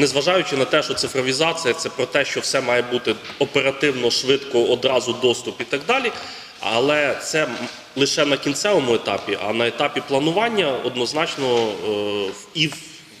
незважаючи на те, що цифровізація це про те, що все має бути оперативно, швидко, одразу доступ і так далі. Але це лише на кінцевому етапі, а на етапі планування однозначно е, і в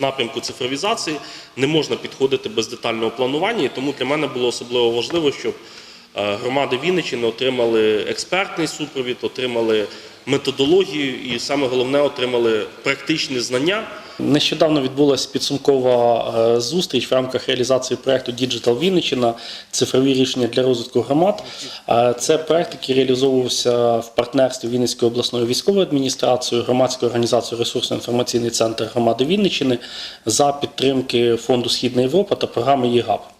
напрямку цифровізації не можна підходити без детального планування. І тому для мене було особливо важливо, щоб е, громади Вінниччини отримали експертний супровід, отримали методологію і саме головне отримали практичні знання. Нещодавно відбулася підсумкова е, зустріч в рамках реалізації проекту Digital Вінниччина цифрові рішення для розвитку громад. Е, Це проект, який реалізовувався в партнерстві Вінницької обласної військової адміністрації, громадської організації ресурсно-інформаційний центр громади Вінниччини за підтримки фонду Східна Європа та програми ЄГАП.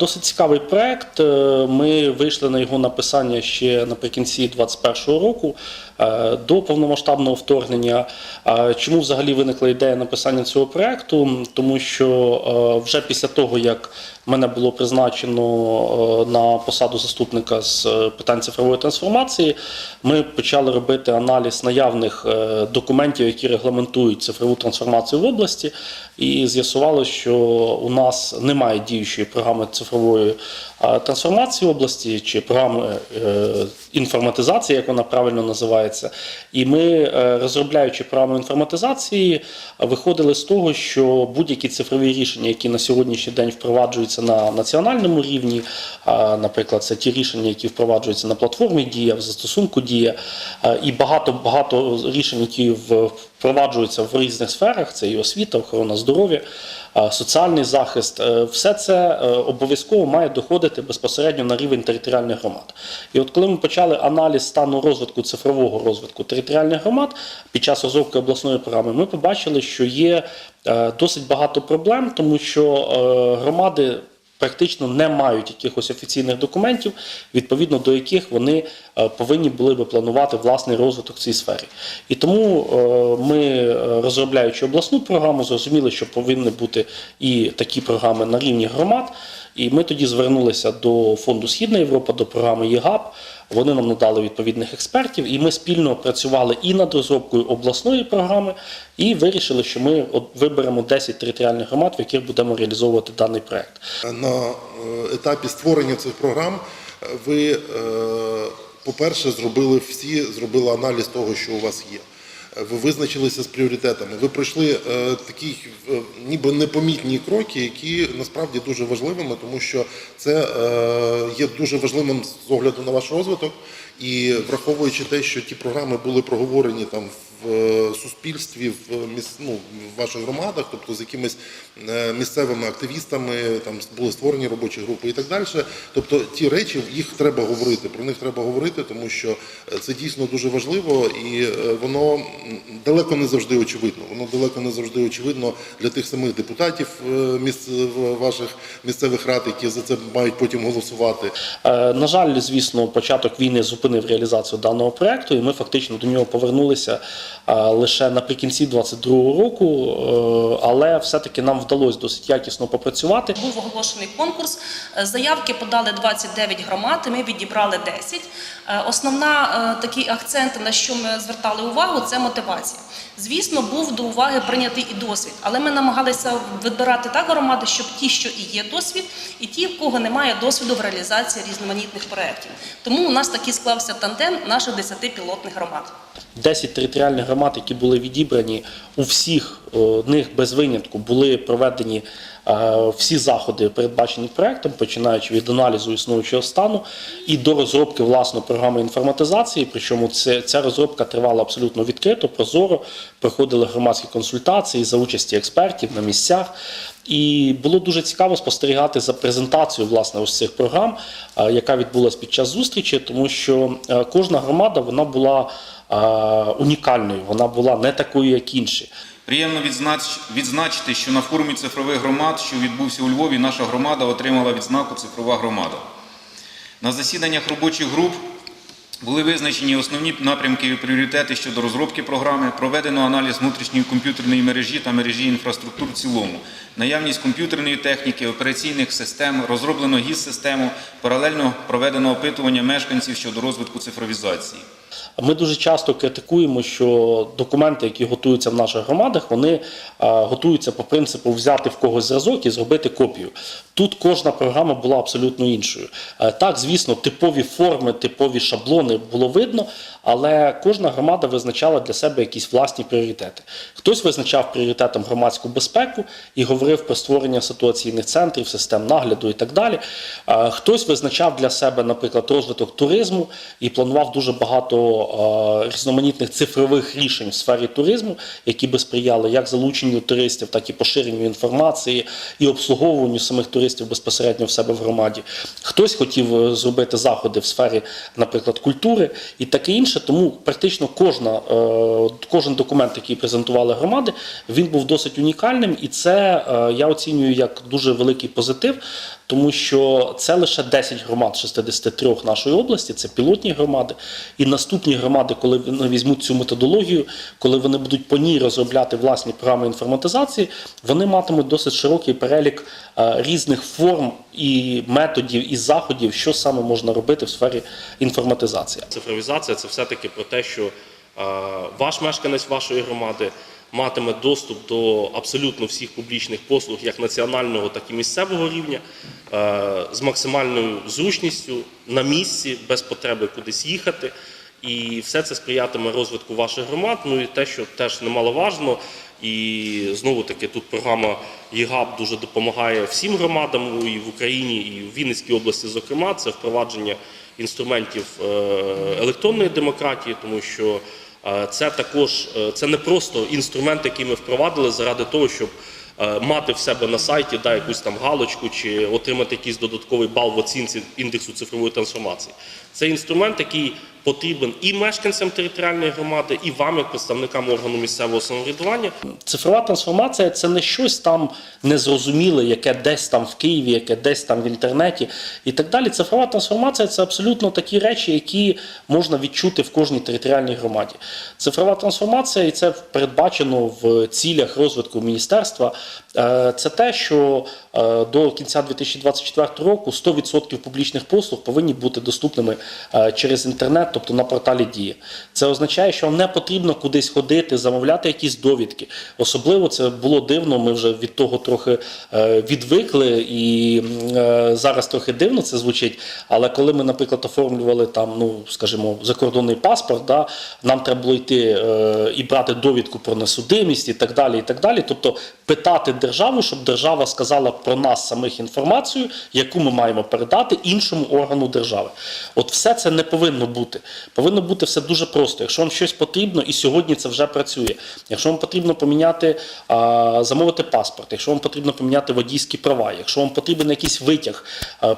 Досить цікавий проект. Е, Ми вийшли на його написання ще наприкінці 2021 року е, до повномасштабного вторгнення. Чому взагалі виникла ідея написання цього проекту? Тому що е, вже після того, як мене було призначено на посаду заступника з питань цифрової трансформації, ми почали робити аналіз наявних документів, які регламентують цифрову трансформацію в області, і з'ясувалося, що у нас немає діючої програми цифрової е, трансформації області чи програми е, інформатизації, як вона правильно називається. І ми, е, розробляючи програму інформатизації, виходили з того, що будь-які цифрові рішення, які на сьогоднішній день впроваджуються на національному рівні, наприклад, це ті рішення, які впроваджуються на платформі Дія, в застосунку Дія, і багато багато рішень, які в- впроваджуються в різних сферах: це і освіта, охорона здоров'я, соціальний захист. Е, Все це е, обов'язково має доходити безпосередньо на рівень територіальних громад. І от коли ми почали аналіз стану розвитку цифрового розвитку територіальних громад під час розробки обласної програми, ми побачили, що є е, досить багато проблем, тому що громади практично не мають якихось офіційних документів, відповідно до яких вони е, повинні були би планувати власний розвиток в цій сфері. І тому е, ми, е, розробляючи обласну програму, зрозуміли, що повинні бути і такі програми на рівні громад. І ми тоді звернулися до фонду Східна Європа, до програми ЄГАП. Вони нам надали відповідних експертів, і ми спільно працювали і над розробкою обласної програми, і вирішили, що ми виберемо 10 територіальних громад, в яких будемо реалізовувати даний проект. На е, етапі створення цих програм е, ви, е, по-перше, зробили всі, зробили аналіз того, що у вас є. Ви визначилися з пріоритетами. Ви пройшли е, такі е, ніби непомітні кроки, які насправді дуже важливими, тому що це е, є дуже важливим з огляду на ваш розвиток. І враховуючи те, що ті програми були проговорені там в е, суспільстві, в міс, ну, в ваших громадах, тобто з якимись е, місцевими активістами, там були створені робочі групи і так далі. Тобто ті речі їх треба говорити, про них треба говорити, тому що е, це дійсно дуже важливо і е, воно далеко не завжди очевидно. Воно далеко не завжди очевидно для тих самих депутатів е, місц, ваших місцевих рад, які за це мають потім голосувати. Е, На жаль, звісно, початок війни зупинив реалізацію даного проекту, і ми фактично до нього повернулися лише наприкінці 22-го року, е, але все-таки нам вдалося досить якісно попрацювати. Був оголошений конкурс. Е, Заявки подали 29 громад. Ми відібрали 10. Е, Основна такий акцент, на що ми звертали увагу, це мотивація. Звісно, був до уваги прийнятий і досвід, але ми намагалися вибирати так громади, щоб ті, що і є досвід, і ті, в кого немає досвіду в реалізації різноманітних проєктів. Тому у нас такі такий склався тандем наших 10 пілотних громад. 10 територіальних громад, які були відібрані, у всіх них без винятку були проведені е, всі заходи, передбачені проектом, починаючи від аналізу існуючого стану і до розробки власної програми інформатизації. Причому це, ця розробка тривала абсолютно відкрито, прозоро, проходили громадські консультації за участі експертів на місцях. І було дуже цікаво спостерігати за презентацією власне ось цих програм, е, яка відбулася під час зустрічі, тому що е, кожна громада вона була е, унікальною, вона була не такою, як інші. Приємно відзначити, що на форумі цифрових громад, що відбувся у Львові, наша громада отримала відзнаку Цифрова громада. На засіданнях робочих груп були визначені основні напрямки і пріоритети щодо розробки програми, проведено аналіз внутрішньої комп'ютерної мережі та мережі інфраструктур в цілому, наявність комп'ютерної техніки, операційних систем, розроблено ГІС-систему, паралельно проведено опитування мешканців щодо розвитку цифровізації. Ми дуже часто критикуємо, що документи, які готуються в наших громадах, вони е, готуються по принципу взяти в когось зразок і зробити копію. Тут кожна програма була абсолютно іншою. Е, Так, звісно, типові форми, типові шаблони було видно, але кожна громада визначала для себе якісь власні пріоритети. Хтось визначав пріоритетом громадську безпеку і говорив про створення ситуаційних центрів, систем нагляду і так далі. Е, Хтось визначав для себе, наприклад, розвиток туризму і планував дуже багато е, різноманітних цифрових рішень в сфері туризму, які би сприяли як залученню туристів, так і поширенню інформації і обслуговуванню самих туристів безпосередньо в себе в громаді. Хтось хотів е, зробити заходи в сфері, наприклад, культури і таке інше. Тому практично кожна, е, кожен документ, який презентували громади, він був досить унікальним, і це е, я оцінюю як дуже великий позитив, тому що це лише 10 громад 63 нашої області, це пілотні громади. І наступні громади, коли вони візьмуть цю методологію, коли вони будуть по ній розробляти власні програми інформатизації, вони матимуть досить широкий перелік е, різних форм і методів і заходів, що саме можна робити в сфері інформатизації. Цифровізація це все-таки про те, що е, ваш мешканець вашої громади матиме доступ до абсолютно всіх публічних послуг, як національного, так і місцевого рівня, е, з максимальною зручністю на місці, без потреби кудись їхати. І все це сприятиме розвитку ваших громад. Ну і те, що теж немаловажно, і знову таки тут програма ЄГАП дуже допомагає всім громадам і в Україні, і в Вінницькій області, зокрема, це впровадження інструментів е, електронної демократії, тому що е, це також е, це не просто інструмент, який ми впровадили заради того, щоб мати в себе на сайті да, якусь там галочку чи отримати якийсь додатковий бал в оцінці індексу цифрової трансформації. Це інструмент, який потрібен і мешканцям територіальної громади, і вам, як представникам органу місцевого самоврядування. Цифрова трансформація це не щось там незрозуміле, яке десь там в Києві, яке десь там в інтернеті і так далі. Цифрова трансформація це абсолютно такі речі, які можна відчути в кожній територіальній громаді. Цифрова трансформація, і це передбачено в цілях розвитку міністерства. Е, Це те, що е, до кінця 2024 року 100% публічних послуг повинні бути доступними е, через інтернет, тобто на порталі Дія. Це означає, що вам не потрібно кудись ходити, замовляти якісь довідки. Особливо це було дивно. Ми вже від того трохи відвикли, і зараз трохи дивно це звучить. Але коли ми, наприклад, оформлювали там, ну скажімо, закордонний паспорт, да, нам треба було йти і брати довідку про несудимість і так далі. І так далі. Тобто питати державу, щоб держава сказала про нас самих інформацію, яку ми маємо передати іншому органу держави. От все це не повинно бути. Повинно бути все дуже просто. Якщо вам щось потрібно, і сьогодні це вже працює. Якщо вам потрібно поміняти, замовити паспорт, якщо вам потрібно поміняти водійські права, якщо вам потрібен якийсь витяг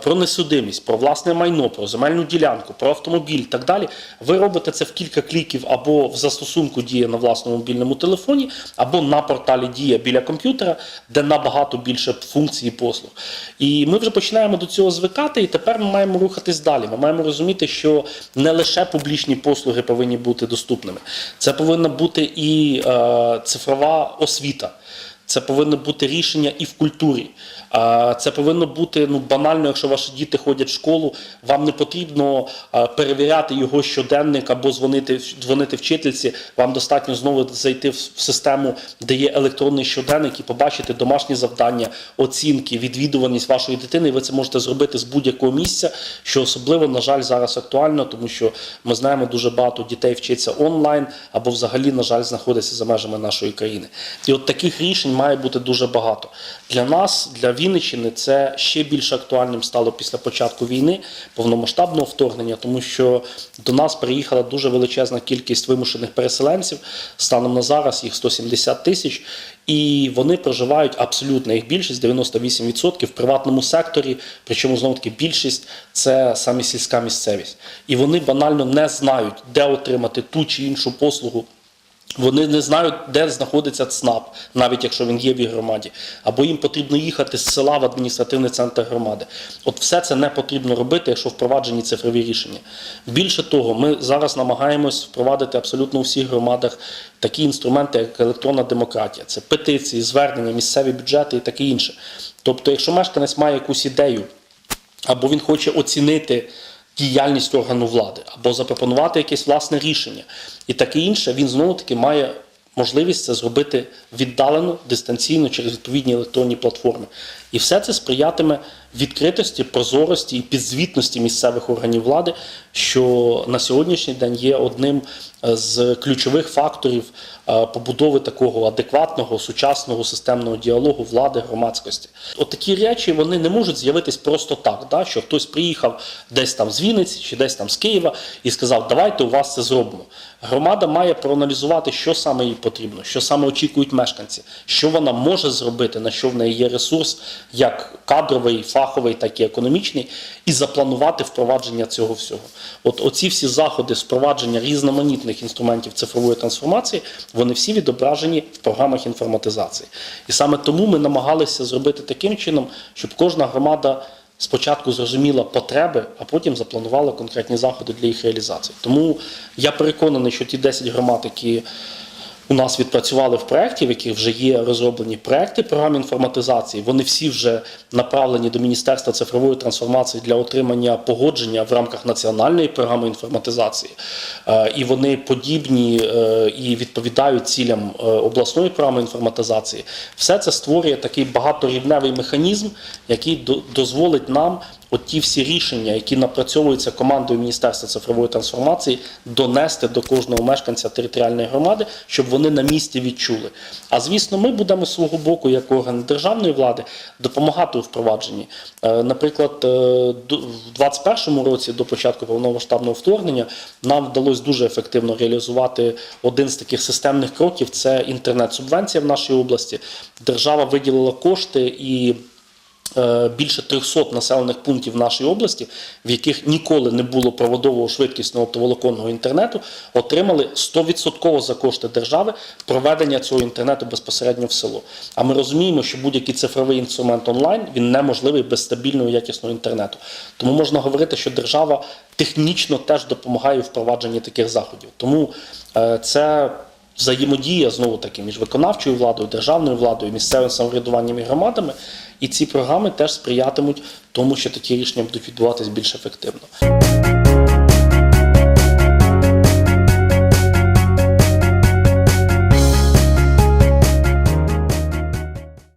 про несудимість, про власне майно, про земельну ділянку, про автомобіль і так далі, ви робите це в кілька кліків або в застосунку дія на власному мобільному телефоні, або на порталі Дія біля комп'ютера, де набагато більше функцій послуг. І ми вже починаємо до цього звикати, і тепер ми маємо рухатись далі. Ми маємо розуміти, що не лише публічні послуги повинні бути доступними, це повинна бути і е, цифрова освіта. Це повинно бути рішення і в культурі. Це повинно бути ну банально, якщо ваші діти ходять в школу, вам не потрібно перевіряти його щоденник або дзвонити, дзвонити вчительці. Вам достатньо знову зайти в систему, де є електронний щоденник, і побачити домашні завдання, оцінки, відвідуваність вашої дитини. І ви це можете зробити з будь-якого місця, що особливо, на жаль, зараз актуально, тому що ми знаємо, дуже багато дітей вчиться онлайн або взагалі, на жаль, знаходиться за межами нашої країни. І от таких рішень має бути дуже багато. Для нас, для Вінниччини, це ще більш актуальним стало після початку війни, повномасштабного вторгнення, тому що до нас приїхала дуже величезна кількість вимушених переселенців. Станом на зараз їх 170 тисяч, і вони проживають абсолютно їх більшість 98% в приватному секторі. Причому знову таки більшість це саме сільська місцевість, і вони банально не знають, де отримати ту чи іншу послугу. Вони не знають, де знаходиться ЦНАП, навіть якщо він є в громаді, або їм потрібно їхати з села в адміністративний центр громади. От все це не потрібно робити, якщо впроваджені цифрові рішення. Більше того, ми зараз намагаємось впровадити абсолютно у всіх громадах такі інструменти, як електронна демократія, це петиції, звернення, місцеві бюджети і таке інше. Тобто, якщо мешканець має якусь ідею, або він хоче оцінити діяльність органу влади або запропонувати якесь власне рішення і таке інше, він знову таки має можливість це зробити віддалено, дистанційно через відповідні електронні платформи. І все це сприятиме відкритості, прозорості і підзвітності місцевих органів влади, що на сьогоднішній день є одним е, з ключових факторів е, побудови такого адекватного, сучасного системного діалогу влади громадськості. От такі речі вони не можуть з'явитись просто так, да, що хтось приїхав десь там з Вінниці чи десь там з Києва і сказав, давайте у вас це зробимо. Громада має проаналізувати, що саме їй потрібно, що саме очікують мешканці, що вона може зробити, на що в неї є ресурс, як кадровий, фаховий, так і економічний, і запланувати впровадження цього всього. От оці всі заходи впровадження різноманітних інструментів цифрової трансформації, вони всі відображені в програмах інформатизації. І саме тому ми намагалися зробити таким чином, щоб кожна громада спочатку зрозуміла потреби, а потім запланувала конкретні заходи для їх реалізації. Тому я переконаний, що ті 10 громад, які у нас відпрацювали в проєкті, в яких вже є розроблені проекти програм інформатизації. Вони всі вже направлені до Міністерства цифрової трансформації для отримання погодження в рамках національної програми інформатизації. Е, І вони подібні е, і відповідають цілям е, обласної програми інформатизації. Все це створює такий багаторівневий механізм, який до- дозволить нам от ті всі рішення, які напрацьовуються командою Міністерства цифрової трансформації, донести до кожного мешканця територіальної громади, щоб вони на місці відчули. А звісно, ми будемо свого боку, як орган державної влади, допомагати у впровадженні. Е, Наприклад, е, в 2021 році, до початку повномасштабного вторгнення, нам вдалося дуже ефективно реалізувати один з таких системних кроків це інтернет-субвенція в нашій області. Держава виділила кошти і більше 300 населених пунктів в нашій області, в яких ніколи не було проводового швидкісного оптоволоконного інтернету, отримали 100% за кошти держави проведення цього інтернету безпосередньо в село. А ми розуміємо, що будь-який цифровий інструмент онлайн він неможливий без стабільного якісного інтернету. Тому можна говорити, що держава технічно теж допомагає впровадженні таких заходів. Тому е, це взаємодія знову таки між виконавчою владою, державною владою, місцевим самоврядуванням і громадами. І ці програми теж сприятимуть тому, що такі рішення будуть відбуватись більш ефективно.